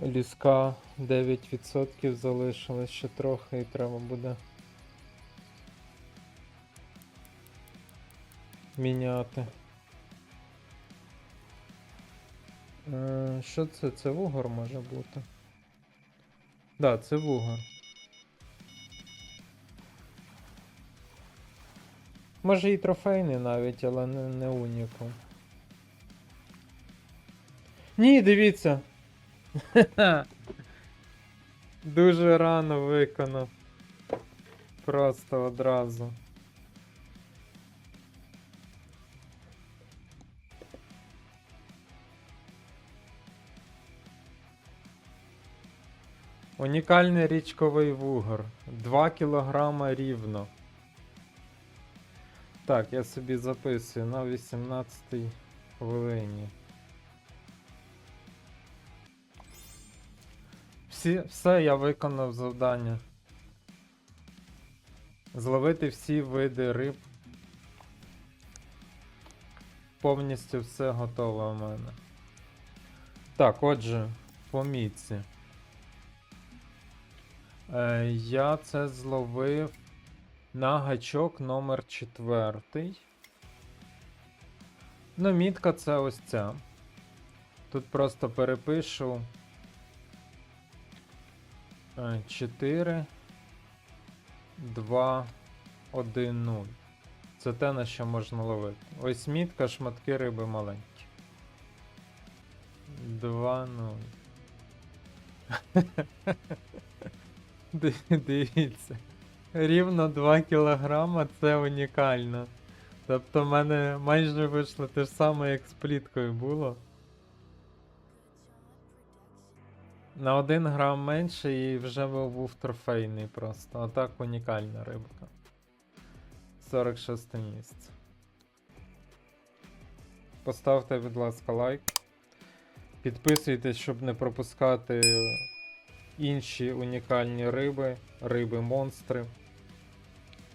Ліска 9% залишилось ще трохи і треба буде міняти. Е, що це? Це вугор може бути? Да, це вугор. Може і трофейний навіть, але не, не унікум. Ні, дивіться. Дуже рано виконав. Просто одразу. Унікальний річковий вугор. 2 кілограма рівно. Так, я собі записую на 18 хвилині. Всі, все, я виконав завдання. Зловити всі види риб. Повністю все готове у мене. Так, отже, по міці. Е, я це зловив на гачок номер 4. Ну, мітка це ось ця. Тут просто перепишу. 4, 2, 1, 0. Це те, на що можна ловити. Ось мітка, шматки риби маленькі. 2, 0. Дивіться. Рівно 2 кілограма це унікально. Тобто в мене майже вийшло те ж саме, як з пліткою було. На 1 грам менше і вже був трофейний просто. А унікальна рибка. 46 місце. Поставте, будь ласка, лайк. Підписуйтесь, щоб не пропускати інші унікальні риби, риби-монстри.